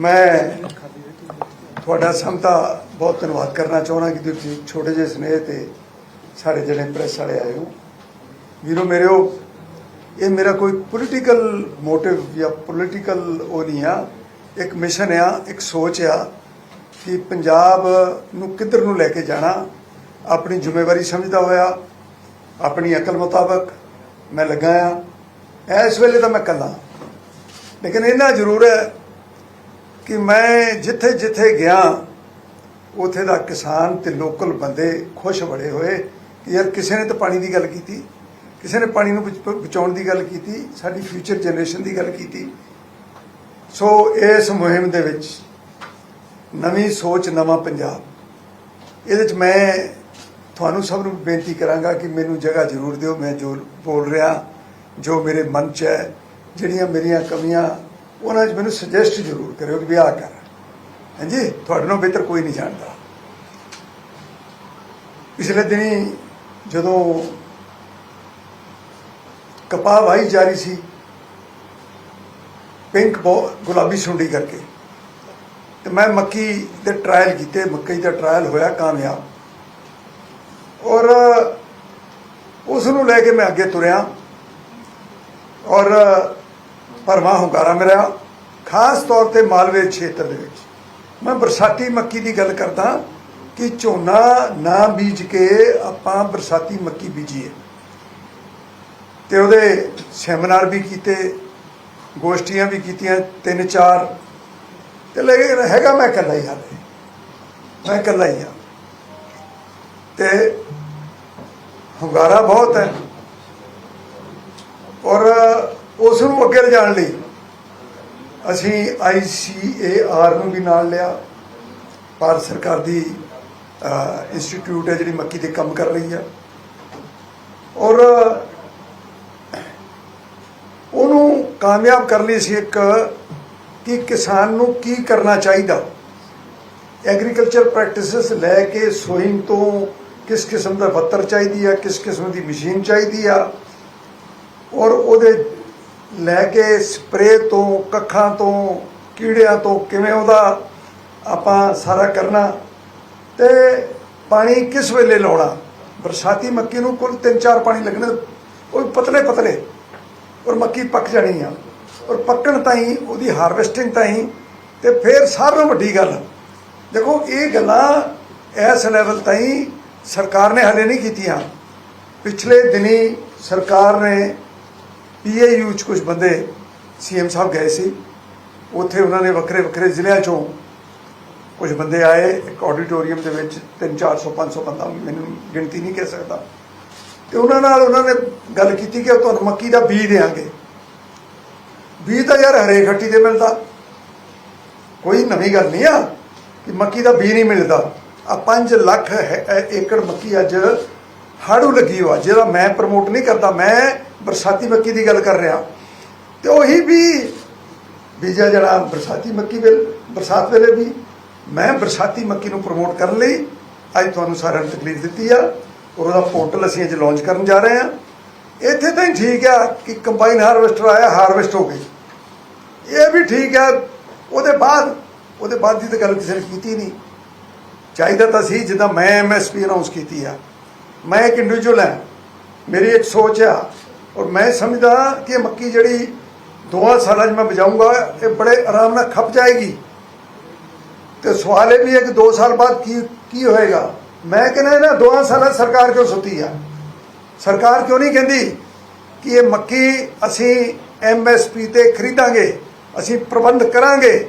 ਮੈਂ ਤੁਹਾਡਾ ਸਭ ਦਾ ਬਹੁਤ ਧੰਨਵਾਦ ਕਰਨਾ ਚਾਹੁੰਦਾ ਕਿ ਤੁਸੀਂ ਛੋਟੇ ਜਿਹੇ ਸਨੇਹ ਤੇ ਸਾਡੇ ਜਿਹੜੇ ਪ੍ਰੈਸ ਵਾਲੇ ਆਏ ਹੋ। ਵੀਰੋ ਮੇਰਿਓ ਇਹ ਮੇਰਾ ਕੋਈ ਪੋਲੀਟੀਕਲ ਮੋਟਿਵ ਜਾਂ ਪੋਲੀਟੀਕਲ ਉਹ ਨਹੀਂ ਆ। ਇੱਕ ਮਿਸ਼ਨ ਆ, ਇੱਕ ਸੋਚ ਆ ਕਿ ਪੰਜਾਬ ਨੂੰ ਕਿੱਧਰ ਨੂੰ ਲੈ ਕੇ ਜਾਣਾ। ਆਪਣੀ ਜ਼ਿੰਮੇਵਾਰੀ ਸਮਝਦਾ ਹੋਇਆ, ਆਪਣੀ ਅਕਲ ਮੁਤਾਬਕ ਮੈਂ ਲੱਗਾ ਆ। ਇਸ ਵੇਲੇ ਤਾਂ ਮੈਂ ਕੱਲਾ ਲੇਕਿਨ ਇਹਨਾਂ ਜ਼ਰੂਰ ਹੈ ਕਿ ਮੈਂ ਜਿੱਥੇ ਜਿੱਥੇ ਗਿਆ, ਉਥੇ ਦਾ ਕਿਸਾਨ ਤੇ ਲੋਕਲ ਬੰਦੇ ਖੁਸ਼ ਬੜੇ ਹੋਏ ਕਿ ਯਾਰ ਕਿਸੇ ਨੇ ਤਾਂ ਪਾਣੀ ਦੀ ਗੱਲ ਕੀਤੀ, ਕਿਸੇ ਨੇ ਪਾਣੀ ਨੂੰ ਬਚ- ਬਚਾਉਣ ਦੀ ਗੱਲ ਕੀਤੀ, ਸਾਡੀ ਫਿਊਚਰ ਜਨਰੇਸ਼ਨ ਦੀ ਗੱਲ ਕੀਤੀ। ਸੋ ਇਸ ਮੁਹਿੰਮ ਦੇ ਵਿੱਚ ਨਵੀਂ ਸੋਚ, ਨਵਾਂ ਪੰਜਾਬ। ਇਹਦੇ ਵਿੱਚ ਮੈਂ ਤੁਹਾਨੂੰ ਸਭ ਨੂੰ ਬੇਨਤੀ ਕਰਾਂਗਾ ਕਿ ਮੈਨੂੰ ਜਗ੍ਹਾ ਜ਼ਰੂਰ ਦਿਓ। ਮੈਂ ਜੋ ਬੋਲ ਰਿਹਾ, ਜੋ ਮੇਰੇ ਮਨ 'ਚ ਹੈ, ਜਿਹੜੀਆਂ ਮੇਰੀਆਂ ਕਮੀਆਂ ਉਹਨਾਂ 'ਚ ਮੈਨੂੰ ਸੁਜੈਸਟ ਜ਼ਰੂਰ ਕਰਿਓ ਕਿ ਵੀ ਆਹ ਕਰ। ਹਾਂਜੀ, ਤੁਹਾਡੇ ਨਾਲ ਬਿਹਤਰ ਕੋਈ ਨਹੀਂ ਜਾਣਦਾ। ਪਿਛਲੇ ਦਿਨੀ ਜਦੋਂ ਕਪਾਹ ਵਾਹੀ ਜਾਰੀ ਸੀ, ਪਿੰਕ ਬੋ, ਗੁਲਾਬੀ ਸੁੰਡੀ ਕਰਕੇ, ਤੇ ਮੈਂ ਮੱਕੀ ਦੇ ਟ੍ਰਾਇਲ ਕੀਤੇ, ਮੱਕੀ ਦਾ ਟ੍ਰਾਇਲ ਹੋਇਆ ਕਾਮਯਾਬ। ਔਰ ਉਸ ਨੂੰ ਲੈ ਕੇ ਮੈਂ ਅੱਗੇ ਤੁਰਿਆ। ਔਰ ਭਰਵਾਂ ਹੁੰਗਾਰਾ ਮਿਲਿਆ। ਖਾਸ ਤੌਰ ਤੇ ਮਾਲਵੇ ਖੇਤਰ ਦੇ ਵਿੱਚ। ਮੈਂ ਬਰਸਾਤੀ ਮੱਕੀ ਦੀ ਗੱਲ ਕਰਦਾ ਕਿ ਝੋਨਾ ਨਾ ਬੀਜ ਕੇ ਆਪਾਂ ਬਰਸਾਤੀ ਮੱਕੀ ਬੀਜੀਏ। ਤੇ ਉਹਦੇ ਸੈਮੀਨਾਰ ਵੀ ਕੀਤੇ, ਗੋਸ਼ਟੀਆਂ ਵੀ ਕੀਤੀਆਂ, ਤਿੰਨ ਚਾਰ। ਤੇ ਲੇਕਿਨ ਹੈਗਾ ਮੈਂ ਇਕੱਲਾ ਹੀ ਹਾਲੇ। ਮੈਂ ਇਕੱਲਾ ਹੀ ਹਾਂ। ਤੇ ਹੁੰਗਾਰਾ ਬਹੁਤ ਹੈ। ਔਰ ਉਸ ਨੂੰ ਅੱਗੇ ਲਿਜਾਣ ਲਈ ਅਸੀਂ ਆਈਸੀਏਆਰ ਨੂੰ ਵੀ ਨਾਲ ਲਿਆ। ਭਾਰਤ ਸਰਕਾਰ ਦੀ ਇੰਸਟੀਚਿਊਟ ਹੈ ਜਿਹੜੀ ਮੱਕੀ ਤੇ ਕੰਮ ਕਰ ਰਹੀ ਆ ਔਰ ਉਹਨੂੰ ਕਾਮਯਾਬ ਕਰਨ ਲਈ ਸੀ ਇੱਕ ਕਿ ਕਿਸਾਨ ਨੂੰ ਕੀ ਕਰਨਾ ਚਾਹੀਦਾ। ਐਗਰੀਕਲਚਰ ਪ੍ਰੈਕਟਿਸਿਸ ਲੈ ਕੇ ਸੋਇੰਗ ਤੋਂ ਕਿਸ ਕਿਸਮ ਦਾ ਬੱਤਰ ਚਾਹੀਦੀ ਆ, ਕਿਸ ਕਿਸਮ ਦੀ ਮਸ਼ੀਨ ਚਾਹੀਦੀ ਆ। ਔਰ ਉਹਦੇ ਲੈ ਕੇ ਸਪਰੇ ਤੋਂ, ਕੱਖਾਂ ਤੋਂ, ਕੀੜਿਆਂ ਤੋਂ ਕਿਵੇਂ ਉਹਦਾ ਆਪਾਂ ਸਾਰਾ ਕਰਨਾ ਤੇ ਪਾਣੀ ਕਿਸ ਵੇਲੇ ਲਾਉਣਾ? ਬਰਸਾਤੀ ਮੱਕੀ ਨੂੰ ਕੁੱਲ 3-4 ਪਾਣੀ ਲੱਗਣੇ, ਉਹ ਪਤਲੇ ਪਤਲੇ, ਔਰ ਮੱਕੀ ਪੱਕ ਜਾਣੀ ਆ। ਔਰ ਪੱਕਣ ਤਾਈਂ, ਉਹਦੀ ਹਾਰਵੈਸਟਿੰਗ ਤਾਈਂ, ਤੇ ਫਿਰ ਸਾਰਿਆਂ ਨੂੰ ਵੱਡੀ ਗੱਲ, ਦੇਖੋ ਇਹ ਗੱਲਾਂ ਇਸ ਲੈਵਲ ਤਾਈਂ ਸਰਕਾਰ ਨੇ ਹਲੇ ਨਹੀਂ ਕੀਤੀਆਂ। ਪਿਛਲੇ ਦਿਨੀ ਸਰਕਾਰ ਨੇ ਪੀਏਯੂ ਚ ਕੁਝ ਬੰਦੇ ਸੀਐਮ ਸਾਹਿਬ ਗਏ ਸੀ। ਉੱਥੇ ਉਹਨਾਂ ਨੇ ਵੱਖਰੇ ਵੱਖਰੇ ਜ਼ਿਲ੍ਹਿਆਂ ਚੋਂ ਕੁਝ ਬੰਦੇ ਆਏ, ਇੱਕ ਆਡੀਟੋਰੀਅਮ ਦੇ ਵਿੱਚ 3 400 500 ਬੰਦਾ ਮੈਨੂੰ ਗਿਣਤੀ ਨਹੀਂ ਕਹਿ ਸਕਦਾ। ਤੇ ਉਹਨਾਂ ਨਾਲ ਉਹਨਾਂ ਨੇ ਗੱਲ ਕੀਤੀ ਕਿ ਤੁਹਾਨੂੰ ਮੱਕੀ ਦਾ ਬੀਜ ਦੇਾਂਗੇ ਬੀਜ ਤਾਂ ਯਾਰ ਹਰੇ ਖੱਟੀ ਤੇ ਮਿਲਦਾ। ਕੋਈ ਨਵੀਂ ਗੱਲ ਨਹੀਂ ਆ ਕਿ ਮੱਕੀ ਦਾ ਬੀਜ ਨਹੀਂ ਮਿਲਦਾ। ਆ 5 ਲੱਖ ਏਕੜ ਮੱਕੀ ਅੱਜ ਹਾੜੂ ਲੱਗੀ ਹੋਆ ਜਿਹੜਾ ਮੈਂ ਪ੍ਰਮੋਟ ਨਹੀਂ ਕਰਦਾ, ਮੈਂ ਬਰਸਾਤੀ ਮੱਕੀ ਦੀ ਗੱਲ ਕਰ ਰਿਹਾ। ਤੇ ਉਹੀ ਵੀ ਬੀਜਾ ਜਿਹੜਾ ਬਰਸਾਤੀ ਮੱਕੀ ਵੇਲੇ, ਬਰਸਾਤ ਵੇਲੇ ਵੀ ਮੈਂ ਬਰਸਾਤੀ ਮੱਕੀ ਨੂੰ ਪ੍ਰਮੋਟ ਕਰਨ ਲਈ ਅੱਜ ਤੁਹਾਨੂੰ ਸਾਰਿਆਂ ਨੂੰ ਤਕਲੀਫ ਦਿੱਤੀ ਆ। ਔਰ ਉਹਦਾ ਪੋਰਟਲ ਅਸੀਂ ਅੱਜ ਲਾਂਚ ਕਰਨ ਜਾ ਰਹੇ ਹਾਂ। ਇੱਥੇ ਤਾਂ ਹੀ ਠੀਕ ਆ ਕਿ ਕੰਬਾਈਨ ਹਾਰਵੈਸਟਰ ਆਇਆ ਹਾਰਵੈਸਟ ਹੋ ਗਈ। ਇਹ ਵੀ ਠੀਕ ਆ, ਉਹਦੇ ਬਾਅਦ ਉਹਦੇ ਬਾਅਦ ਦੀ ਤਾਂ ਗੱਲ ਕਿਸੇ ਨੇ ਕੀਤੀ ਨਹੀਂ। ਚਾਹੀਦਾ ਤਾਂ ਸੀ ਜਿੱਦਾਂ ਮੈਂ ਐਮਐਸਪੀ ਅਨਾਉਂਸ ਕੀਤੀ ਆ। ਮੈਂ ਇੱਕ ਇੰਡੀਵਿਜੂਅਲ ਹਾਂ। ਮੇਰੀ ਇੱਕ ਸੋਚ ਆ ਔਰ ਮੈਂ ਸਮਝਦਾ ਕਿ ਇਹ ਮੱਕੀ ਜਿਹੜੀ ਦੋਆਂ ਸਾਲਾਂ 'ਚ ਮੈਂ ਬਜਾਊਂਗਾ, ਇਹ ਬੜੇ ਆਰਾਮ ਨਾਲ ਖਪ ਜਾਏਗੀ। ਤੇ ਸਵਾਲ ਇਹ ਵੀ ਹੈ ਕਿ 2 ਸਾਲ ਬਾਅਦ ਕੀ ਕੀ ਹੋਏਗਾ? ਮੈਂ ਕਹਿੰਦਾ ਇਹਨਾਂ ਦੋਆਂ ਸਾਲਾਂ ਸਰਕਾਰ ਕਿਉਂ ਸੁੱਤੀ ਆ? ਸਰਕਾਰ ਕਿਉਂ ਨਹੀਂ ਕਹਿੰਦੀ ਕਿ ਇਹ ਮੱਕੀ ਅਸੀਂ ਐਮਐਸਪੀ ਤੇ ਖਰੀਦਾਂਗੇ, ਅਸੀਂ ਪ੍ਰਬੰਧ ਕਰਾਂਗੇ?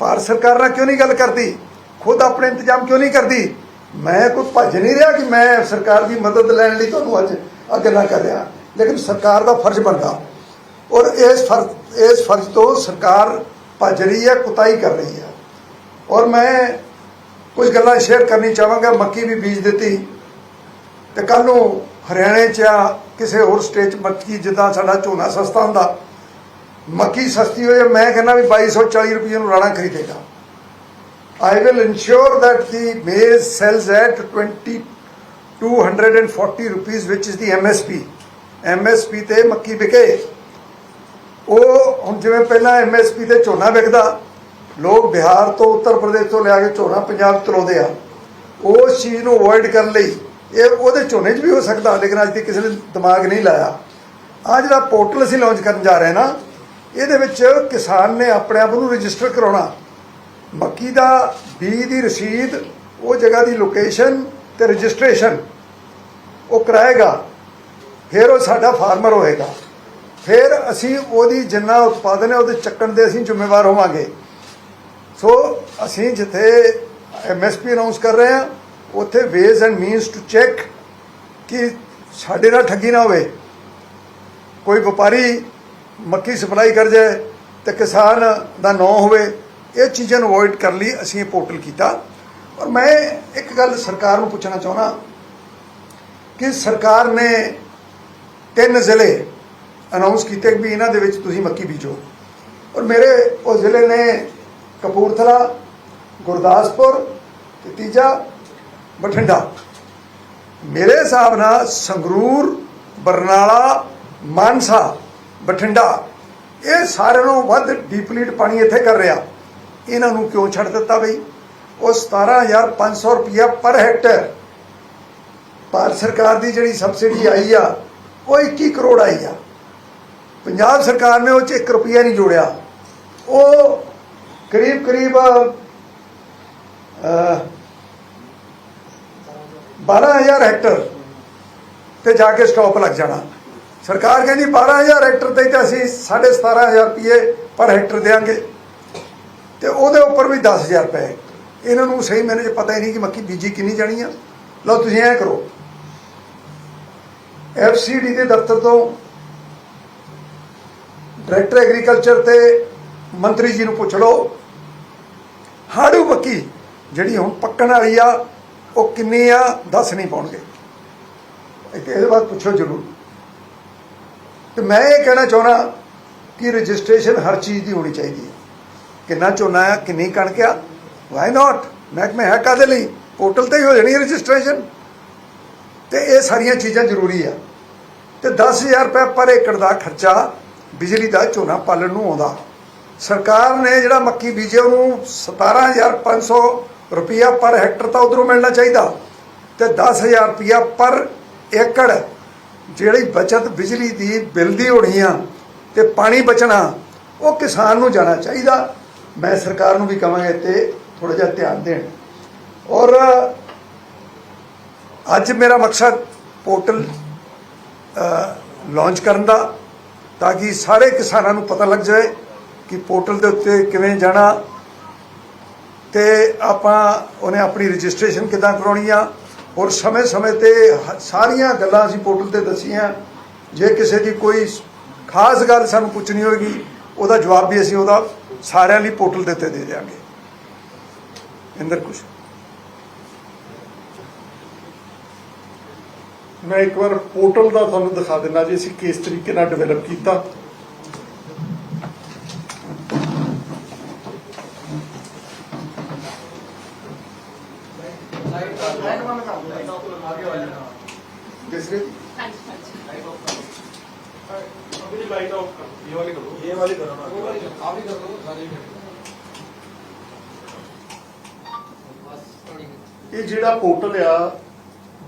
ਭਾਰਤ ਸਰਕਾਰ ਨਾਲ ਕਿਉਂ ਨਹੀਂ ਗੱਲ ਕਰਦੀ? ਖੁਦ ਆਪਣੇ ਇੰਤਜ਼ਾਮ ਕਿਉਂ ਨਹੀਂ ਕਰਦੀ? ਮੈਂ ਕੋਈ ਭੱਜ ਨਹੀਂ ਰਿਹਾ ਕਿ ਮੈਂ ਸਰਕਾਰ ਦੀ ਮਦਦ ਲੈਣ ਲਈ ਤੁਹਾਨੂੰ ਅੱਜ ਆ ਗੱਲਾਂ ਕਰ ਰਿਹਾ। ਲੇਕਿਨ ਸਰਕਾਰ ਦਾ ਫਰਜ਼ ਬਣਦਾ। ਔਰ ਇਸ ਫਰਜ਼ ਇਸ ਫਰਜ਼ ਤੋਂ ਸਰਕਾਰ ਭੱਜ ਰਹੀ ਹੈ, ਕੁਤਾਈ ਕਰ ਰਹੀ ਹੈ। ਔਰ ਮੈਂ ਕੁਝ ਗੱਲਾਂ ਸ਼ੇਅਰ ਕਰਨੀ ਚਾਹਾਂਗਾ। ਮੱਕੀ ਵੀ ਬੀਜ ਦਿੱਤੀ। ਤੇ ਕੱਲ ਨੂੰ ਹਰਿਆਣੇ 'ਚ ਆ ਕਿਸੇ ਹੋਰ ਸਟੇਟ 'ਚ ਮੱਕੀ, ਜਿੱਦਾਂ ਸਾਡਾ ਝੋਨਾ ਸਸਤਾ ਹੁੰਦਾ, ਮੱਕੀ ਸਸਤੀ ਹੋਏ, ਮੈਂ ਕਹਿੰਦਾ ਵੀ 2240 ਰੁਪਏ ਨੂੰ Rana ਖਰੀਦੇਗਾ। I will ensure that the maize sells at 2240 rupees, which is the MSP MSP ਤੇ ਮੱਕੀ ਵਿਕੇ। ਉਹ ਹੁਣ ਜਿਵੇਂ ਪਹਿਲਾਂ MSP ਤੇ ਝੋਨਾ ਵਿਕਦਾ, ਲੋਕ ਬਿਹਾਰ ਤੋਂ ਉੱਤਰ ਪ੍ਰਦੇਸ਼ ਤੋਂ ਲਿਆ ਕੇ ਝੋਨਾ ਪੰਜਾਬ ਚਲਾਉਂਦੇ ਆ। ਉਸ ਚੀਜ਼ ਨੂੰ ਅਵੋਇਡ ਕਰਨ ਲਈ ਇਹ ਉਹਦੇ ਝੋਨੇ 'ਚ ਵੀ ਹੋ ਸਕਦਾ, ਲੇਕਿਨ ਅੱਜ ਤੱਕ ਕਿਸੇ ਨੇ ਦਿਮਾਗ ਨਹੀਂ ਲਾਇਆ। ਆ ਜਿਹੜਾ ਪੋਰਟਲ ਅਸੀਂ ਲਾਂਚ ਕਰਨ ਜਾ ਰਹੇ ਨਾ, ਇਹਦੇ ਵਿੱਚ ਕਿਸਾਨ ਨੇ ਆਪਣੇ ਆਪ ਨੂੰ ਰਜਿਸਟਰ ਕਰਾਉਣਾ। ਮੱਕੀ ਦਾ ਬੀਜ ਦੀ ਰਸੀਦ, ਉਹ ਜਗ੍ਹਾ ਦੀ ਲੋਕੇਸ਼ਨ ਤੇ ਰਜਿਸਟ੍ਰੇਸ਼ਨ, ਉਹ ਕਰਾਏਗਾ। ਫਿਰ ਉਹ ਸਾਡਾ ਫਾਰਮਰ ਹੋਏਗਾ। ਫਿਰ ਅਸੀਂ ਉਹਦੀ ਜਿੰਨਾ ਉਤਪਾਦਨ ਹੈ ਉਹਦੇ ਚੱਕਣ ਦੇ ਅਸੀਂ ਜ਼ਿੰਮੇਵਾਰ ਹੋਵਾਂਗੇ। ਸੋ ਅਸੀਂ ਜਿੱਥੇ ਐਮਐਸਪੀ ਅਨਾਉਂਸ ਕਰ ਰਹੇ ਹਾਂ, ਉੱਥੇ ways and means to check ਕਿ ਸਾਡੇ ਨਾਲ ਠੱਗੀ ਨਾ ਹੋਵੇ। ਕੋਈ ਵਪਾਰੀ ਮੱਕੀ ਸਪਲਾਈ ਕਰ ਜਾਏ ਤੇ ਕਿਸਾਨ ਦਾ ਨਾਂ ਹੋਵੇ, ਇਹ ਚੀਜ਼ਾਂ ਨੂੰ ਅਵੋਇਡ ਕਰਨ ਲਈ ਅਸੀਂ ਇਹ ਪੋਰਟਲ ਕੀਤਾ। ਔਰ ਮੈਂ ਇੱਕ ਗੱਲ ਸਰਕਾਰ ਨੂੰ ਪੁੱਛਣਾ ਚਾਹੁੰਦਾ ਕਿ ਸਰਕਾਰ ਨੇ ਤਿੰਨ ਜ਼ਿਲ੍ਹੇ ਅਨਾਉਂਸ ਕੀਤੇ ਵੀ ਇਹਨਾਂ ਦੇ ਵਿੱਚ ਤੁਸੀਂ ਮੱਕੀ ਬੀਜੋ। ਔਰ ਮੇਰੇ ਉਹ ਜ਼ਿਲ੍ਹੇ ਨੇ ਕਪੂਰਥਲਾ, ਗੁਰਦਾਸਪੁਰ ਤੇ ਤੀਜਾ ਬਠਿੰਡਾ। ਮੇਰੇ ਹਿਸਾਬ ਨਾਲ ਸੰਗਰੂਰ, ਬਰਨਾਲਾ, ਮਾਨਸਾ, ਬਠਿੰਡਾ, ਇਹ ਸਾਰਿਆਂ ਨੂੰ ਵੱਧ ਡੀਪਲੀਟ ਪਾਣੀ ਇੱਥੇ ਕਰ ਰਿਹਾ। ਇਹਨਾਂ ਨੂੰ ਕਿਉਂ ਛੱਡ ਦਿੱਤਾ ਬਈ? ਉਹ 17500 ਰੁਪਇਆ ਪਰ ਹੈਕਟਰ ਭਾਰਤ ਸਰਕਾਰ ਦੀ ਜਿਹੜੀ ਸਬਸਿਡੀ ਆਈ ਆ ਉਹ 21 ਕਰੋੜ ਆਈ ਆ। ਪੰਜਾਬ ਸਰਕਾਰ ਨੇ ਉਹ ਚ 1 ਰੁਪਿਆ ਨਹੀਂ ਜੋੜਿਆ। ਉਹ ਕਰੀਬ ਕਰੀਬ ਅਹ, 12000 ਹੈਕਟਰ ਤੇ ਜਾ ਕੇ ਸਟਾਪ ਲੱਗ ਜਾਣਾ। ਸਰਕਾਰ ਕਹਿੰਦੀ 12000 ਹੈਕਟਰ ਤੇ ਤਾਂ ਅਸੀਂ 17500 ਰੁਪਏ ਪਰ ਹੈਕਟਰ ਦੇਾਂਗੇ ਤੇ ਉਹਦੇ ਉੱਪਰ ਵੀ 10000 ਰੁਪਏ। ਇਹਨਾਂ ਨੂੰ ਸਹੀ ਮੈਨੇ ਚ ਪਤਾ ਹੀ ਨਹੀਂ ਕਿ ਮੱਕੀ ਬੀਜੀ ਕਿੰਨੀ ਜਾਣੀ ਆ। ਲਓ ਤੁਸੀਂ ਐਂ ਕਰੋ। ਐਫਸੀਡੀ ਦੇ ਦਫ਼ਤਰ ਤੋਂ ਡਾਇਰੈਕਟਰ ਐਗਰੀਕਲਚਰ ਤੇ ਮੰਤਰੀ ਜੀ ਨੂੰ ਪੁੱਛ ਲਓ, ਹਾੜੂ ਮੱਕੀ ਜਿਹੜੀ ਹੁਣ ਪੱਕਣ ਵਾਲੀ ਆ, ਉਹ ਕਿੰਨੀ ਆ, ਦੱਸ ਨਹੀਂ ਪਾਉਣਗੇ। ਇਹਦੇ ਬਾਅਦ ਪੁੱਛੋ ਜ਼ਰੂਰ। ਤੇ ਮੈਂ ਇਹ ਕਹਿਣਾ ਚਾਹਣਾ ਕਿ ਰਜਿਸਟ੍ਰੇਸ਼ਨ ਹਰ ਚੀਜ਼ ਦੀ ਹੋਣੀ ਚਾਹੀਦੀ ਹੈ। ਕਿੰਨਾ ਝੋਨਾ ਆ, ਕਿੰਨੀ ਕਣਕ ਆ ਵਾਈ ਨਾਟ ਮਹਿਕਮੇ ਹੈ ਕਾਦੇ ਲਈ? ਪੋਰਟਲ ਤੇ ਹੀ ਹੋ ਜਾਣੀ ਹੈ ਰਜਿਸਟ੍ਰੇਸ਼ਨ। ਤੇ ਇਹ ਸਾਰੀਆਂ ਚੀਜ਼ਾਂ ਜ਼ਰੂਰੀ ਆ। ਤੇ 10000 ਰੁਪਏ ਪਰ ਏਕੜ ਦਾ ਖਰਚਾ ਬਿਜਲੀ ਦਾ ਝੋਨਾ ਪਾਲਣ ਨੂੰ ਆਉਂਦਾ। ਸਰਕਾਰ ਨੇ ਜਿਹੜਾ ਮੱਕੀ ਬੀਜੇ ਉਹਨੂੰ 17500 ਰੁਪਇਆ ਪਰ ਹੈਕਟਰ ਤਾਂ ਉਧਰੋਂ ਮਿਲਣਾ ਚਾਹੀਦਾ। ਤੇ 10000 ਰੁਪਇਆ ਪਰ ਏਕੜ ਜਿਹੜੀ ਬਚਤ ਬਿਜਲੀ ਦੀ ਬਿੱਲ ਦੀ ਹੋਣੀ ਆ ਤੇ ਪਾਣੀ ਬਚਣਾ, ਉਹ ਕਿਸਾਨ ਨੂੰ ਜਾਣਾ ਚਾਹੀਦਾ। ਮੈਂ ਸਰਕਾਰ ਨੂੰ ਵੀ ਕਹਾਂਗਾ ਤੇ ਥੋੜਾ ਜਿਹਾ ਧਿਆਨ ਦੇਣ। ਔਰ ਅੱਜ ਮੇਰਾ ਮਕਸਦ ਪੋਰਟਲ ਲਾਂਚ ਕਰਨ ਦਾ, ਤਾਂ ਕਿ ਸਾਰੇ ਕਿਸਾਨਾਂ ਨੂੰ ਪਤਾ ਲੱਗ ਜਾਏ ਕਿ ਪੋਰਟਲ ਦੇ ਉੱਤੇ ਕਿਵੇਂ ਜਾਣਾ, ਤੇ ਆਪਾਂ ਉਹਨੇ ਆਪਣੀ ਰਜਿਸਟ੍ਰੇਸ਼ਨ ਕਿਦਾਂ ਕਰਾਉਣੀ ਆ, ਔਰ ਸਮੇਂ-ਸਮੇਂ ਤੇ ਸਾਰੀਆਂ ਗੱਲਾਂ ਅਸੀਂ ਪੋਰਟਲ ਤੇ ਦੱਸੀਆਂ। ਜੇ ਕਿਸੇ ਦੀ ਕੋਈ ਖਾਸ ਗੱਲ ਸਾਨੂੰ ਪੁੱਛਣੀ ਹੋਏਗੀ, ਉਹਦਾ ਜਵਾਬ ਵੀ ਅਸੀਂ ਉਹਦਾ ਸਾਰਿਆਂ ਲਈ ਪੋਰਟਲ ਦੇ ਉੱਤੇ ਦੇ ਦਿਆਂਗੇ। ਇੰਦਰ ਕੁਸ਼। ਮੈਂ ਇੱਕ ਵਾਰ ਪੋਰਟਲ ਦਾ ਤੁਹਾਨੂੰ ਦਿਖਾ ਦਿੰਦਾ ਜੀ, ਅਸੀਂ ਕਿਸ ਤਰੀਕੇ ਨਾਲ ਡਿਵੈਲਪ ਕੀਤਾ। ਇਹ ਜਿਹੜਾ ਪੋਰਟਲ ਆ,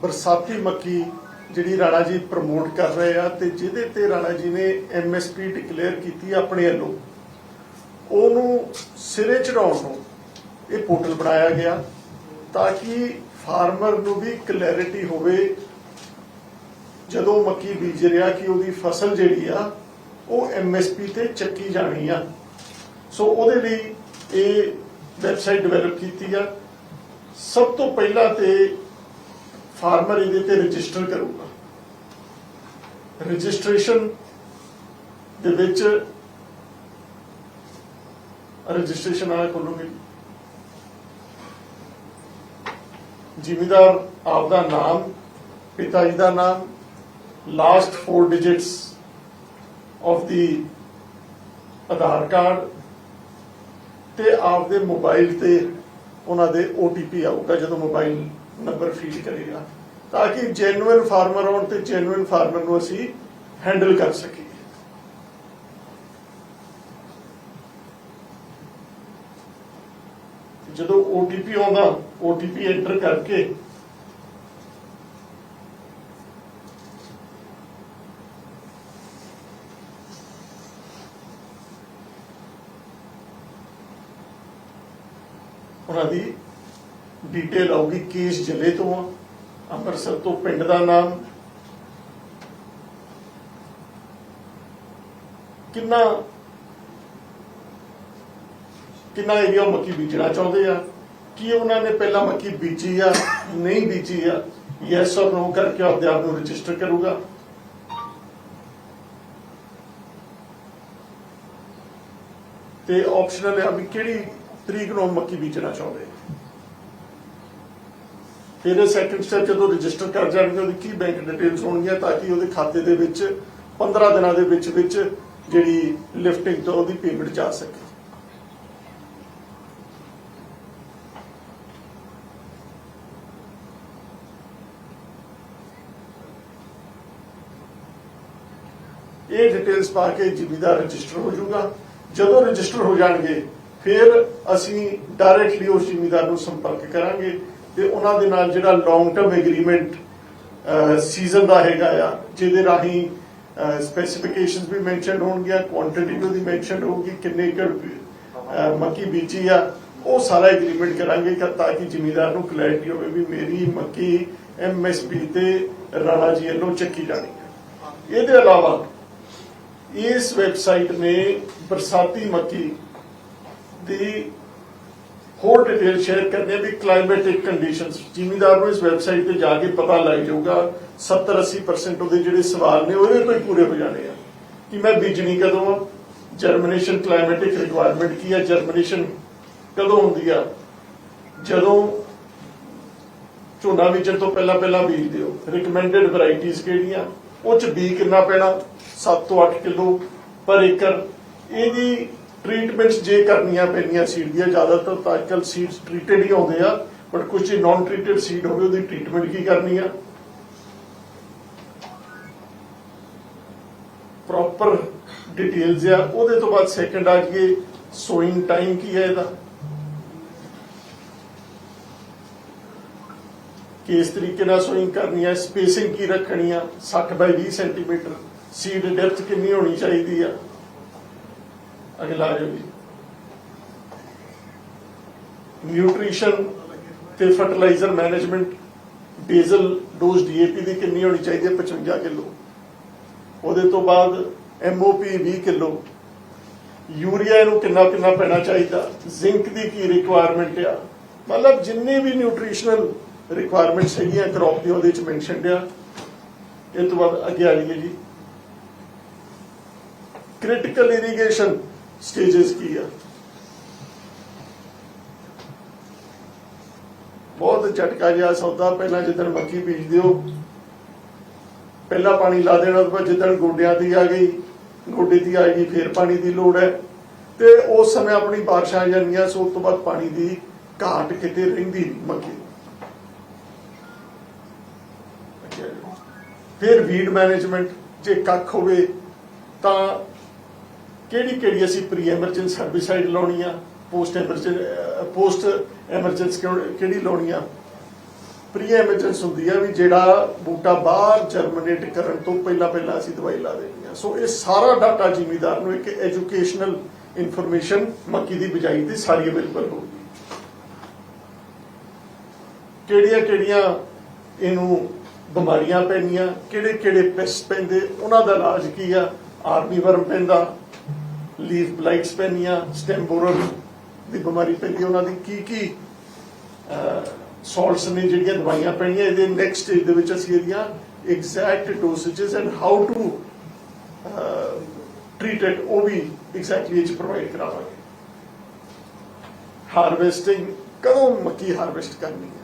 ਬਰਸਾਤੀ ਮੱਕੀ ਜਿਹੜੀ ਰਾਣਾ ਜੀ ਪ੍ਰਮੋਟ ਕਰ ਰਹੇ ਆ ਤੇ ਜਿਹਦੇ ਤੇ ਰਾਣਾ ਜੀ ਨੇ ਐਮਐਸਪੀ ਡਿਕਲੇਅਰ ਕੀਤੀ ਆਪਣੇ ਵੱਲੋਂ, ਉਹਨੂੰ ਸਿਰੇ ਚੜਾਉਣ ਨੂੰ ਇਹ ਪੋਰਟਲ ਬਣਾਇਆ ਗਿਆ ਤਾਂ ਕਿ ਫਾਰਮਰ ਨੂੰ ਵੀ ਕਲੈਰਿਟੀ ਹੋਵੇ। ਜਦੋਂ ਮੱਕੀ ਬੀਜ ਰਿਹਾ ਕਿ ਉਹਦੀ ਫਸਲ ਜਿਹੜੀ ਆ, ਉਹ ਐਮਐਸਪੀ ਤੇ ਚੱਕੀ ਜਾਣੀ ਆ। ਸੋ ਉਹਦੇ ਲਈ ਇਹ ਵੈਬਸਾਈਟ ਡਿਵੈਲਪ ਕੀਤੀ ਆ। ਸਭ ਤੋਂ ਪਹਿਲਾਂ ਤੇ ਫਾਰਮਰ ਇਹਦੇ ਤੇ ਰਜਿਸਟਰ ਕਰੂਗਾ। ਰਜਿਸਟ੍ਰੇਸ਼ਨ ਦੇ ਵਿੱਚ ਰਜਿਸਟ੍ਰੇਸ਼ਨ ਆ ਖੋਲੂਗੇ। ਜ਼ਿਮੀਦਾਰ ਆਪ ਦਾ ਨਾਮ, ਪਿਤਾ ਜੀ ਦਾ ਨਾਮ last 4 digits of the Aadhaar card ਤੇ ਆਪਦੇ ਮੋਬਾਈਲ ਤੇ ਉਹਨਾਂ ਦੇ OTP ਆਊਗਾ ਜਦੋਂ ਮੋਬਾਈਲ ਨੰਬਰ ਫੀਡ ਕਰੇਗਾ ਤਾਂ ਕਿ ਜੈਨੂਇਨ ਫਾਰਮਰ ਹੋਣ ਤੇ ਜੈਨੂਇਨ ਫਾਰਮਰ ਨੂੰ ਅਸੀਂ ਹੈਂਡਲ ਕਰ ਸਕੀਏ। ਜਦੋਂ OTP ਆਉਂਦਾ OTP ਐਂਟਰ ਕਰਕੇ ਉਹਨਾਂ ਦੀ ਡਿਟੇਲ ਆਊਗੀ ਕੇਸ ਜ਼ਿਲ੍ਹੇ ਤੋਂ ਅੰਮ੍ਰਿਤਸਰ ਤੋਂ ਪਿੰਡ ਦਾ ਨਾਮ, ਕਿੰਨਾ ਕਿੰਨਾ ਏਰੀਆ ਮੱਕੀ ਬੀਜਣਾ ਚਾਹੁੰਦੇ ਆ, ਕੀ ਉਹਨਾਂ ਨੇ ਪਹਿਲਾਂ ਮੱਕੀ ਬੀਜੀ ਆ, ਨਹੀਂ ਬੀਜੀ ਆ ਯੈਸ অর ਨੋ ਕਰਕੇ ਆਪਦੇ ਆਪ ਨੂੰ ਰਜਿਸਟਰ ਕਰੂਗਾ। ਤੇ ਆਪਸ਼ਨਲ ਹੈ ਵੀ ਕਿਹੜੀ ਤਰੀਕ ਨੂੰ ਮੱਕੀ ਬੀਜਣਾ ਚਾਹੁੰਦੇ ਫਿਰ ਇਹ ਸੈਕਿੰਡ ਸਟੈਪ ਜਦੋਂ ਰਜਿਸਟਰ ਕਰ ਜਾਣਗੇ ਉਹਦੀ ਕੀ ਬੈਂਕ ਡਿਟੇਲਸ ਹੋਣਗੀਆਂ ਤਾਂ ਕਿ ਉਹਦੇ ਖਾਤੇ ਦੇ ਵਿੱਚ 15 ਦਿਨਾਂ ਦੇ ਵਿੱਚ ਵਿੱਚ ਜਿਹੜੀ ਲਿਫਟਿੰਗ ਤੋਂ ਉਹਦੀ ਪੇਮੈਂਟ ਜਾ ਸਕੇ। ਇਹ ਡਿਟੇਲਸ ਪਾ ਕੇ ਜ਼ਿਮੀਦਾਰ ਰਜਿਸਟਰ ਹੋ ਜਾਊਗਾ। ਜਦੋਂ ਰਜਿਸਟਰ ਹੋ ਜਾਣਗੇ, ਫਿਰ ਅਸੀਂ ਡਾਇਰੈਕਟਲੀ ਉਸ ਜ਼ਿਮੀਦਾਰ ਨੂੰ ਸੰਪਰਕ ਕਰਾਂਗੇ। ਤੇ ਉਹਨਾਂ ਦੇ ਨਾਲ ਜਿਹੜਾ ਲੌਂਗ ਟਰਮ ਐਗਰੀਮੈਂਟ ਸੀਜ਼ਨ ਦਾ ਹੈਗਾ ਆ, ਜਿਹਦੇ ਰਾਹੀਂ ਸਪੈਸੀਫਿਕੇਸ਼ਨਸ ਵੀ ਮੈਂਸ਼ਨ ਹੋਣਗੀਆਂ ਕੁਆਂਟੀਟੀ ਵੀ ਮੈਂਸ਼ਨ ਹੋਊਗੀ, ਕਿੰਨੇ ਏਕੜ ਮੱਕੀ ਬੀਜੀ ਆ, ਉਹ ਸਾਰਾ ਐਗਰੀਮੈਂਟ ਕਰਾਂਗੇ ਤਾਂ ਕਿ ਜ਼ਿਮੀਦਾਰ ਨੂੰ ਕਲੈਰਿਟੀ ਹੋਵੇ ਵੀ ਮੇਰੀ ਮੱਕੀ ਐਮਐਸਪੀ ਤੇ ਰਾਣਾ ਜੀ ਵੱਲੋਂ ਚੱਕੀ ਜਾਣੀ ਹੈ ਇਹਦੇ ਇਲਾਵਾ, ਇਸ ਵੈਬਸਾਈਟ ਨੇ ਬਰਸਾਤੀ ਮੱਕੀ ਦੀ ਹੋਰ ਡਿਟੇਲ ਸ਼ੇਅਰ ਕਰਦੇ ਵੀ ਕਲਾਈਮੇਟਿਕ ਕੰਡੀਸ਼ਨਸ ਜ਼ਿਮੀਦਾਰ ਨੂੰ ਇਸ ਵੈਬਸਾਈਟ ਤੇ ਜਾ ਕੇ ਪਤਾ ਲੱਗ ਜਾਊਗਾ 70-80% ਉਹਦੇ ਜਿਹੜੇ ਸਵਾਲ ਨੇ, ਉਹਦੇ ਤੋਂ ਹੀ ਪੂਰੇ ਹੋ ਜਾਣੇ ਆ। ਕਿ ਮੈਂ ਬੀਜਣੀ ਕਦੋਂ ਜਰਮੀਨੇਸ਼ਨ ਕਲਾਈਮੇਟਿਕ ਰਿਕੁਆਇਰਮੈਂਟ ਕੀ ਹੈ ਜਰਮੀਨੇਸ਼ਨ ਕਦੋਂ ਹੁੰਦੀ ਆ? ਜਦੋਂ ਝੋਨਾ ਬੀਜਣ ਤੋਂ ਪਹਿਲਾਂ ਪਹਿਲਾਂ ਬੀਜ ਦਿਓ। ਰეკਮੈਂਡਡ ਵੈਰਾਈਟੀਆਂ ਕਿਹੜੀਆਂ? ਉਹ ਚ ਬੀ ਕਿੰਨਾ ਪੈਣਾ? 7 ਤੋਂ 8 ਕਿਲੋ ਪਰ ਏਕੜ ਇਹਦੀ ਟ੍ਰੀਟਮੈਂਟਸ ਜੇ ਕਰਨੀਆਂ ਪੈਂਦੀਆਂ ਸੀਡ ਦੀਆਂ, ਜ਼ਿਆਦਾਤਰ ਤਾਂ ਅੱਜਕੱਲ ਸੀਡਸ ਟ੍ਰੀਟਡ ਹੀ ਆਉਂਦੇ ਆ ਬਟ ਕੁਝ ਨਾਨ ਟ੍ਰੀਟਡ ਸੀਡ ਹੋਵੇ, ਉਹਦੀ ਟ੍ਰੀਟਮੈਂਟ ਕੀ ਕਰਨੀ ਆ? ਪ੍ਰੋਪਰ ਡਿਟੇਲਸ ਆ। ਉਹਦੇ ਤੋਂ ਬਾਅਦ ਸੈਕੰਡ ਆ ਜੀ ਸੋਇੰਗ ਟਾਈਮ ਕੀ ਹੈ ਇਹਦਾ? ਕਿਸ ਤਰੀਕੇ ਨਾਲ ਸੋਇੰਗ ਕਰਨੀ ਹੈ ਸਪੇਸਿੰਗ ਕੀ ਰੱਖਣੀ ਆ? 60 ਬਾਈ 20 ਸੈਂਟੀਮੀਟਰ ਸੀਡ ਡੈਪਥ ਕਿੰਨੀ ਹੋਣੀ ਚਾਹੀਦੀ ਆ? ਇਲਾਜ ਆ ਜੀ ਨਿਊਟ੍ਰੀਸ਼ਨ ਤੇ fertilizer management basal dose DAP ਦੀ ਕਿੰਨੀ ਹੋਣੀ ਚਾਹੀਦੀ ਹੈ? 55 ਕਿਲੋ। ਉਹਦੇ ਤੋਂ ਬਾਅਦ ਐਮਓਪੀ 20 ਕਿਲੋ। ਯੂਰੀਆ ਇਹਨੂੰ ਕਿੰਨਾ ਕਿੰਨਾ ਪੈਣਾ ਚਾਹੀਦਾ? ਜ਼ਿੰਕ ਦੀ ਕੀ ਰਿਕੁਆਇਰਮੈਂਟ ਆ? ਮਤਲਬ ਜਿੰਨੇ ਵੀ ਨਿਊਟ੍ਰੀਸ਼ਨਲ ਰਿਕੁਆਇਰਮੈਂਟਸ ਹੈਗੀਆਂ ਕ੍ਰੌਪ ਦੀ ਉਹਦੇ ਚ ਮੈਂਸ਼ਨਡ ਆ। ਇਹ ਤੋਂ ਬਾਅਦ ਅੱਗੇ ਆ ਜਾਈਏ ਜੀ। ਕ੍ਰਿਟੀਕਲ ਇਰੀਗੇਸ਼ਨ ਸਟੇजेस ਕੀ ਆ? ਬਹੁਤ ਝਟਕਾ ਜਿਹਾ ਸੌਦਾ ਪਹਿਲਾਂ ਜਿੱਦਣ ਮੱਕੀ ਬੀਜ ਦਿਓ। ਪਹਿਲਾ ਪਾਣੀ ਲਾ ਦੇਣਾ ਉਸ ਜਿੱਦਣ ਗੋਡਿਆਂ ਦੀ ਆ ਗਈ, ਗੋਡੇ ਦੀ ਆ ਗਈ, ਫੇਰ ਪਾਣੀ ਦੀ ਲੋੜ ਹੈ। ਤੇ ਉਸ ਸਮੇਂ ਆਪਣੀ ਬਾਰਿਸ਼ਾਂ ਆ ਜਾਂਦੀਆਂ ਸੋ, ਉਸ ਤੋਂ ਬਾਅਦ ਪਾਣੀ ਦੀ ਘਾਟ ਕਿਤੇ ਰਹਿੰਦੀ ਮੱਕੀ। ਫਿਰ ਵੀਡ ਮੈਨੇਜਮੈਂਟ ਜੇ ਕੱਖ ਹੋਵੇ ਤਾਂ ਕਿਹੜੀ ਕਿਹੜੀ ਅਸੀਂ ਪ੍ਰੀ ਐਮਰਜੈਂਸ ਸਰਵਿਸਾਈਡ ਲਾਉਣੀ ਆ ਪੋਸਟ ਐਮਰਜੈਂਸ ਪੋਸਟ ਐਮਰਜੈਂਸ ਕਿਹੜੀ ਲਾਉਣੀ ਆ? ਪ੍ਰੀ ਐਮਰਜੈਂਸ ਹੁੰਦੀ ਆ ਵੀ ਜਿਹੜਾ ਬੂਟਾ ਬਾਹਰ ਜਰਮਨੇਟ ਕਰਨ ਤੋਂ ਪਹਿਲਾਂ ਪਹਿਲਾਂ ਅਸੀਂ ਦਵਾਈ ਲਾ ਦੇਣੀ ਆ। ਸੋ ਇਹ ਸਾਰਾ ਡਾਟਾ ਜ਼ਿਮੀਦਾਰ ਨੂੰ ਇੱਕ ਐਜੂਕੇਸ਼ਨਲ ਇਨਫੋਰਮੇਸ਼ਨ ਮੱਕੀ ਦੀ ਬਿਜਾਈ ਦੀ ਸਾਰੀ ਅਵੇਲੇਬਲ ਹੋਊਗੀ ਕਿਹੜੀਆਂ ਕਿਹੜੀਆਂ ਇਹਨੂੰ ਬਿਮਾਰੀਆਂ ਪੈਣੀਆਂ ਕਿਹੜੇ ਕਿਹੜੇ ਪੈਸਟ ਪੈਂਦੇ, ਉਹਨਾਂ ਦਾ ਇਲਾਜ ਕੀ ਆ? ਆਰਮੀ ਵਰਮ ਪੈਂਦਾ ਲੀਫ ਬਲਾਈਟਸ ਪੈਣੀਆਂ ਸਟੈਮ ਬੋਰਰ ਦੀ ਬਿਮਾਰੀ ਪੈਂਦੀ, ਉਹਨਾਂ ਦੀ ਕੀ ਕੀ ਸਾਲਟਸ ਨੇ ਜਿਹੜੀਆਂ ਦਵਾਈਆਂ ਪੈਣੀਆਂ, ਇਹਦੇ ਨੈਕਸਟ ਸਟੇਜ ਦੇ ਵਿੱਚ ਅਸੀਂ ਇਹਦੀਆਂ exact dosages and how to treat it ਉਹ ਵੀ ਐਗਜ਼ੈਕਟਲੀ ਇਹ ਪ੍ਰੋਵਾਈਡ ਕਰਾਵਾਂਗੇ। ਹਾਰਵੈਸਟਿੰਗ ਕਦੋਂ ਮੱਕੀ ਹਾਰਵੈਸਟ ਕਰਨੀ ਹੈ?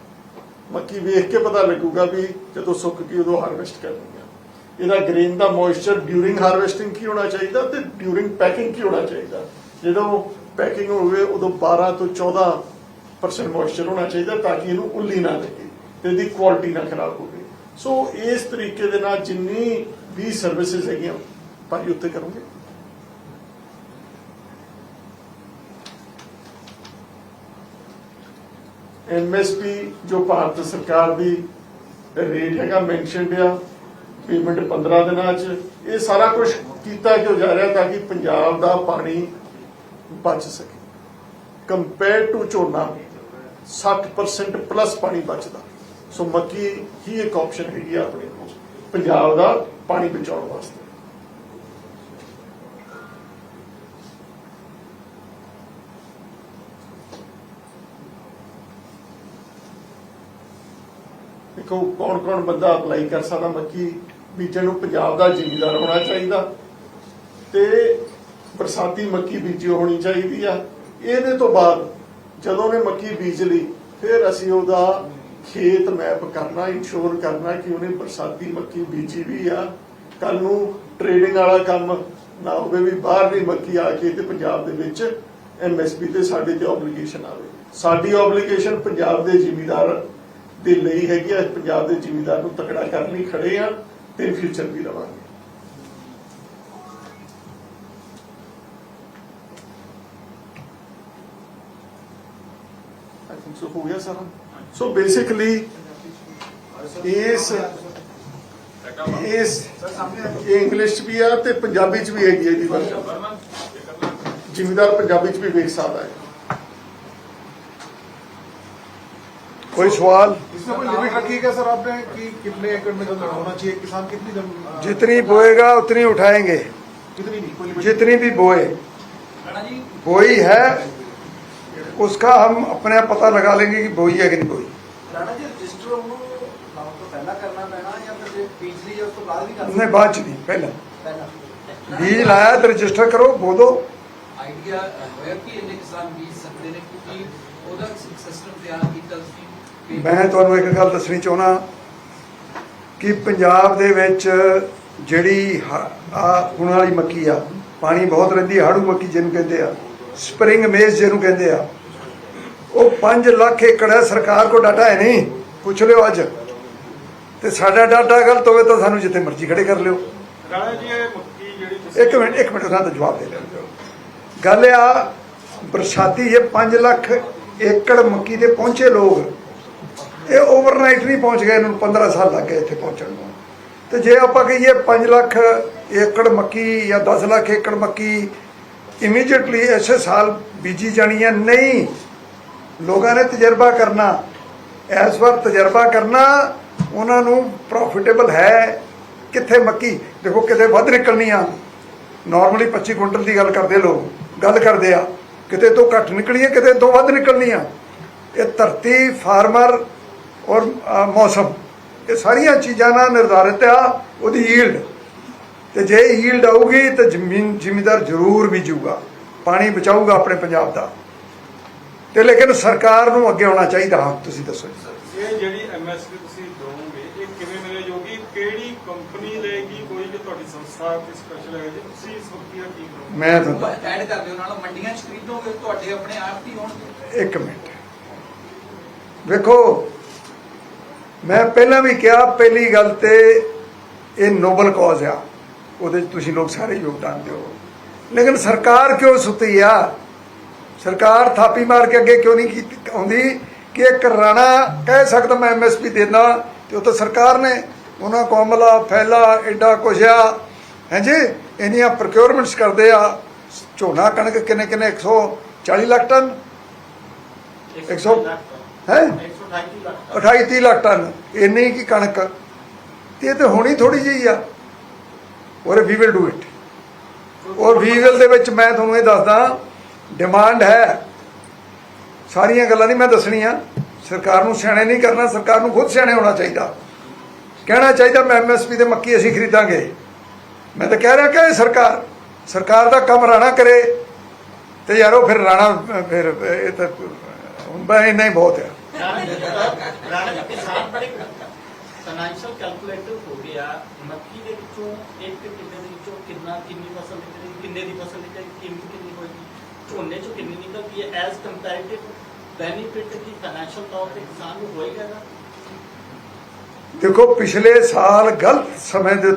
ਮੱਕੀ ਵੇਖ ਕੇ ਪਤਾ ਲੱਗੂਗਾ ਵੀ ਜਦੋਂ ਸੁੱਕ ਗਈ, ਉਦੋਂ ਹਾਰਵੈਸਟ ਕਰਨੀ ਹੈ। ਇਹਦਾ ਗ੍ਰੇਨ ਦਾ ਮੋਇਸਚਰ ਡਿਊਰਿੰਗ ਹਾਰਵੈਸਟਿੰਗ ਕੀ ਹੋਣਾ ਚਾਹੀਦਾ ਤੇ ਡਿਊਰਿੰਗ ਪੈਕਿੰਗ ਕੀ ਹੋਣਾ ਚਾਹੀਦਾ? ਜਦੋਂ ਪੈਕਿੰਗ ਹੋਵੇ, ਉਦੋਂ 12 ਤੋਂ 14% ਮੋਇਸਚਰ ਹੋਣਾ ਚਾਹੀਦਾ ਤਾਂ ਕਿ ਇਹਨੂੰ ਉੱਲੀ ਨਾ ਲੱਗੇ ਤੇ ਇਹਦੀ ਕੁਆਲਿਟੀ ਨਾ ਖਰਾਬ ਹੋਵੇ। ਸੋ ਇਸ ਤਰੀਕੇ ਦੇ ਨਾਲ ਜਿੰਨੀ ਵੀ ਸਰਵਿਸਿਜ਼ ਹੈਗੀਆਂ, ਭਾਈ ਉੱਤੇ ਕਰੋਗੇ? ਐਮਐਸਪੀ ਜੋ ਭਾਰਤ ਸਰਕਾਰ ਦੀ ਰੇਟ ਹੈਗਾ ਮੈਂਸ਼ਨਡ ਆ ਪੇਮੈਂਟ 15 ਦਿਨਾਂ ਚ ਇਹ ਸਾਰਾ ਕੁਝ ਕੀਤਾ ਕਿਉਂ ਜਾ ਰਿਹਾ ਤਾਂ ਕਿ ਪੰਜਾਬ ਦਾ ਪਾਣੀ ਬਚ ਸਕੇ। ਕੰਪੇਅਰ ਟੂ ਝੋਨਾ 60% ਪਲੱਸ ਪਾਣੀ ਬਚਦਾ। ਸੋ ਮੱਕੀ ਹੀ ਇੱਕ ਆਪਸ਼ਨ ਹੈਗੀ ਆ ਆਪਣੇ ਕੋਲ। ਪੰਜਾਬ ਦਾ ਪਾਣੀ ਬਚਾਉਣ ਵਾਸਤੇ। ਦੇਖੋ ਕੌਣ ਕੌਣ ਬੰਦਾ ਅਪਲਾਈ ਕਰ ਸਕਦਾ ਮੱਕੀ ਬੀਜਣ ਨੂੰ ਪੰਜਾਬ ਦਾ ਜ਼ਿਮੀਦਾਰ ਹੋਣਾ ਚਾਹੀਦਾ ਤੇ ਬਰਸਾਤੀ ਮੱਕੀ ਬੀਜੀ ਹੋਣੀ ਚਾਹੀਦੀ ਆ। ਇਹਦੇ ਤੋਂ ਬਾਅਦ ਜਦੋਂ ਨੇ ਮੱਕੀ ਬੀਜ ਲਈ, ਫਿਰ ਅਸੀਂ ਉਹਦਾ ਖੇਤ ਮੈਪ ਕਰਨਾ ਇੰਸ਼ੋਰ ਕਰਨਾ ਕਿ ਉਹਨੇ ਬਰਸਾਤੀ ਮੱਕੀ ਬੀਜੀ ਵੀ ਆ। ਕੱਲ ਨੂੰ ਟ੍ਰੇਡਿੰਗ ਵਾਲਾ ਕੰਮ ਨਾ ਹੋਵੇ ਵੀ ਬਾਹਰ ਦੀ ਮੱਕੀ ਆ ਕੇ ਤੇ ਪੰਜਾਬ ਦੇ ਵਿੱਚ ਐਮਐਸਪੀ ਤੇ ਸਾਡੇ ਤੇ ਆਬਲੀਗੇਸ਼ਨ ਆਵੇ। ਸਾਡੀ ਆਬਲੀਗੇਸ਼ਨ ਪੰਜਾਬ ਦੇ ਜ਼ਿਮੀਦਾਰ ਦੇ ਲਈ ਹੈਗੀ ਆ। ਪੰਜਾਬ ਦੇ ਜ਼ਿਮੀਦਾਰ ਨੂੰ ਤਕੜਾ ਕਰਨ ਲਈ ਖੜੇ ਆ। ਤੇ ਫਿਊਚਰ ਵੀ ਰਵਾਂਗੇ। ਆਈ ਥਿੰਕ ਸੋ ਹੋ ਗਿਆ ਸਾਰਾ? ਸੋ ਬੇਸਿਕਲੀ ਇਸ ਇਸ ਇਹ ਇੰਗਲਿਸ਼ ਚ ਵੀ ਆ ਤੇ ਪੰਜਾਬੀ ਚ ਵੀ ਹੈਗੀ ਹੈ ਜੀ ਜ਼ਿਮੀਦਾਰ ਪੰਜਾਬੀ ਚ ਵੀ ਵੇਖ ਸਕਦਾ ਹੈ। कोई सवाल इसमें कोई लिमिट रखी है क्या सर आपने कि कितने एकड़ में जमीन होना चाहिए किसान कितनी जमीन जितनी बोएगा उतनी उठाएंगे कितनी नहीं कोई लिमिट जितनी भी बोए बोई है उसका हम अपने आप पता लगा लेंगे कि बोई है कि नहीं बोई ਰਾਣਾ ਜੀ ਰਜਿਸਟਰ ਉਹਨੂੰ ਲਾਉਣ ਤੋਂ ਪਹਿਲਾਂ ਕਰਨਾ ਪੈਣਾ ਜਾਂ ਫਿਰ ਜੇ ਬੀਜ ਲਈ ਉਸ ਤੋਂ ਬਾਅਦ ਵੀ ਕਰ उसने बाद च नहीं पहले ਪਹਿਲਾਂ बीज लाया तो रजिस्टर करो बो दो ਆਈਡੀਆ ਹੋਇਆ ਕਿ ਇੰਨੇ ਕਿਸਾਨ ਬੀਜ ਸਕਦੇ ਨੇ ਕਿਉਂਕਿ ਉਹਦਾ ਸਿਸਟਮ ਤਿਆਰ ਕੀਤਾ ਸੀ ਕਿ ਮੈਂ ਤੁਹਾਨੂੰ ਇੱਕ ਗੱਲ ਦੱਸਣੀ ਚਾਹਣਾ ਕਿ ਪੰਜਾਬ ਦੇ ਵਿੱਚ ਜਿਹੜੀ ਆ ਹੁਣ ਵਾਲੀ ਮੱਕੀ ਆ ਪਾਣੀ ਬਹੁਤ ਰਹਿੰਦੀ ਹਾੜੂ ਮੱਕੀ ਜਿਹਨੂੰ ਕਹਿੰਦੇ ਆ ਸਪਰਿੰਗ ਮੇਜ਼ ਜਿਹਨੂੰ ਕਹਿੰਦੇ ਆ ਉਹ 5 ਲੱਖ ਏਕੜ ਹੈ ਸਰਕਾਰ ਕੋ ਡਾਟਾ ਹੈ ਨਹੀਂ ਪੁੱਛ ਲਿਓ ਅੱਜ। ਤੇ ਸਾਡਾ ਡਾਟਾ ਗਲਤ ਹੋਵੇ ਤਾਂ ਸਾਨੂੰ ਜਿੱਥੇ ਮਰਜ਼ੀ ਖੜੇ ਕਰ ਲਿਓ। ਇੱਕ ਮਿੰਟ ਇੱਕ ਮਿੰਟ ਦਾ ਜਵਾਬ ਦੇ ਗੱਲ ਆ ਬਰਸਾਤੀ ਇਹ 5 ਲੱਖ ਏਕੜ ਮੱਕੀ ਦੇ ਪਹੁੰਚੇ ਲੋਕ ਇਹ ਓਵਰਨਾਈਟ ਨਹੀਂ ਪਹੁੰਚ ਗਏ, ਇਹਨਾਂ ਨੂੰ 15 ਸਾਲ ਲੱਗ ਗਏ ਇੱਥੇ ਪਹੁੰਚਣ ਨੂੰ। ਤੇ ਜੇ ਆਪਾਂ ਕਹੀਏ 5 ਲੱਖ ਏਕੜ ਮੱਕੀ ਜਾਂ 10 ਲੱਖ ਏਕੜ ਮੱਕੀ ਇਮੀਡੀਏਟਲੀ ਐਸੇ ਸਾਲ ਬੀਜੀ ਜਾਣੀ ਹੈ, ਨਹੀਂ। ਲੋਕਾਂ ਨੇ ਤਜਰਬਾ ਕਰਨਾ, ਇਸ ਵਾਰ ਤਜਰਬਾ ਕਰਨਾ, ਉਹਨਾਂ ਨੂੰ ਪ੍ਰੋਫਿਟੇਬਲ ਹੈ ਕਿੱਥੇ ਮੱਕੀ? ਦੇਖੋ ਕਿਤੇ ਵੱਧ ਨਿਕਲਣੀ ਆ। ਨਾਰਮਲੀ 25 ਕੁਇੰਟਲ ਦੀ ਗੱਲ ਕਰਦੇ ਲੋਕ, ਗੱਲ ਕਰਦੇ ਆ। ਕਿਤੇ ਤੋਂ ਘੱਟ ਨਿਕਲਣੀ ਹੈ, ਕਿਤੇ ਤੋਂ ਵੱਧ ਨਿਕਲਣੀ ਆ। ਇਹ ਧਰਤੀ ਫਾਰਮਰ ਔਰ ਮੌਸਮ। ਇਹ ਸਾਰੀਆਂ ਚੀਜ਼ਾਂ ਨਾਲ ਨਿਰਧਾਰਿਤ ਆ ਉਹਦੀ ਯੀਲਡ ਤੇ ਜੇ ਯੀਲਡ ਆਊਗੀ ਤਾਂ ਜ਼ਮੀਨ ਜ਼ਿਮੀਦਾਰ ਜ਼ਰੂਰ ਬੀਜੂਗਾ। ਪਾਣੀ ਬਚਾਊਗਾ ਆਪਣੇ ਪੰਜਾਬ ਦਾ। ਤੇ ਲੇਕਿਨ ਸਰਕਾਰ ਨੂੰ ਅੱਗੇ ਆਉਣਾ ਚਾਹੀਦਾ ਹਾਂ ਤੁਸੀਂ ਦੱਸੋ ਜੀ। ਇਹ ਜਿਹੜੀ ਐਮਐਸਪੀ ਤੁਸੀਂ ਦੋਗੇ ਇਹ ਕਿਵੇਂ ਮਿਲੇਗੀ ਕਿਹੜੀ ਕੰਪਨੀ ਲਏਗੀ ਕੋਈ ਜੋ ਤੁਹਾਡੀ ਸੰਸਥਾ ਕੋਈ ਸਪੈਸ਼ਲ ਹੈ ਜੀ ਤੁਸੀਂ ਇਸ ਵਕਤ ਕੀ ਕੀ ਕਰੋਗੇ? ਮੈਂ ਤੁਹਾਨੂੰ ਐਡ ਕਰ ਦਿਓ ਨਾਲ ਮੰਡੀਆਂ 'ਚ ਖਰੀਦੋਗੇ ਤੁਹਾਡੇ ਆਪਣੇ ਆਪ ਹੀ ਹੋਣਗੇ। ਇੱਕ ਮਿੰਟ। ਵੇਖੋ ਮੈਂ ਪਹਿਲਾਂ ਵੀ ਕਿਹਾ ਪਹਿਲੀ ਗੱਲ ਤੇ ਇਹ ਨੋਬਲ ਕਾਜ਼ ਆ। ਉਹਦੇ 'ਚ ਤੁਸੀਂ ਲੋਕ ਸਾਰੇ ਯੋਗਦਾਨ ਦਿਓ। ਲੇਕਿਨ ਸਰਕਾਰ ਕਿਉਂ ਸੁੱਤੀ ਆ? ਸਰਕਾਰ ਥਾਪੀ ਮਾਰ ਕੇ ਅੱਗੇ ਕਿਉਂ ਨਹੀਂ ਕੀਤੀ ਆਉਂਦੀ ਕਿ ਇੱਕ ਰਾਣਾ ਕਹਿ ਸਕਦਾ ਮੈਂ ਐਮਐਸਪੀ ਦੇਣਾ ਤੇ ਉਹ ਤਾਂ ਸਰਕਾਰ ਨੇ। ਉਹਨਾਂ ਕੋਮਲਾ ਫੈਲਾ ਐਡਾ ਕੁਛ ਆ। ਹਾਂਜੀ ਇੰਨੀਆਂ ਪ੍ਰੋਕਿਉਰਮੈਂਟਸ ਕਰਦੇ ਆ। ਝੋਨਾ ਕਣਕ ਕਿੰਨੇ ਕਿੰਨੇ? 140 ਲੱਖ ਟਨ। 100 ਹੈ? 28 30 ਲੱਖ ਟਨ ਇੰਨੀ ਕੀ ਕਣਕ। ਤੇ ਇਹ ਤੇ ਹੋਣੀ ਥੋੜੀ ਜਿਹੀ ਆ। ਔਰ ਵੀ ਵਿਲ ਡੂ ਇਟ ਔਰ ਵੀ ਵਿਲ ਦੇ ਵਿੱਚ ਮੈਂ ਤੁਹਾਨੂੰ ਇਹ ਦੱਸਦਾ ਡਿਮਾਂਡ ਹੈ। ਸਾਰੀਆਂ ਗੱਲਾਂ ਨਹੀਂ ਮੈਂ ਦੱਸਣੀਆਂ। ਸਰਕਾਰ ਨੂੰ ਸਿਆਣੇ ਨਹੀਂ ਕਰਨਾ, ਸਰਕਾਰ ਨੂੰ ਖੁਦ ਸਿਆਣੇ ਹੋਣਾ ਚਾਹੀਦਾ। ਕਹਿਣਾ ਚਾਹੀਦਾ ਮੈਂ ਐਮਐਸਪੀ ਦੇ ਮੱਕੀ ਅਸੀਂ ਖਰੀਦਾਂਗੇ। ਮੈਂ ਤਾਂ ਕਹਿ ਰਿਹਾ ਕਿ ਸਰਕਾਰ ਸਰਕਾਰ ਦਾ ਕੰਮ ਰਾਣਾ ਕਰੇ। ਤੇ ਯਾਰੋ, ਫਿਰ ਰਾਣਾ, ਫਿਰ ਇਹ ਤਾਂ ਹੁਣ ਇੰਨਾ ਹੀ ਬਹੁਤ ਹੈ ਰਾਣਾ ਕਿਸਾਨ ਬੜੇ ਫਾਈਨੈਂਸ਼ੀਅਲ ਕੈਲਕੂਲੇਟਰ ਹੋ ਗਿਆ। ਮੱਕੀ ਦੇ ਵਿੱਚੋਂ ਇੱਕ, ਕਿੱਲੇ ਦੇ ਵਿੱਚੋਂ ਕਿੰਨਾ, ਕਿੰਨੀ ਫਸਲ ਨਿਕਲੇਗੀ, ਕਿੰਨੇ ਦੀ ਫਸਲ ਨਿਕਲੇਗੀ, ਕੀਮਤ ਕਿੰਨੀ ਹੋਏਗੀ, ਝੋਨੇ ਚੋਂ ਕਿੰਨੀ ਨਿਕਲਦੀ ਹੈ ਐਜ਼ ਕੰਪੈਰੀਟਿਵ ਬੈਨੀਫਿਟ ਦੀ ਫਾਈਨੈਂਸ਼ੀਅਲ ਤੌਰ ਤੇ ਕਿਸਾਨ ਨੂੰ ਹੋਏਗਾ ਨਾ ਦੇਖੋ, ਪਿਛਲੇ ਸਾਲ ਗਲਤ ਸਮੇਂ ਦੇ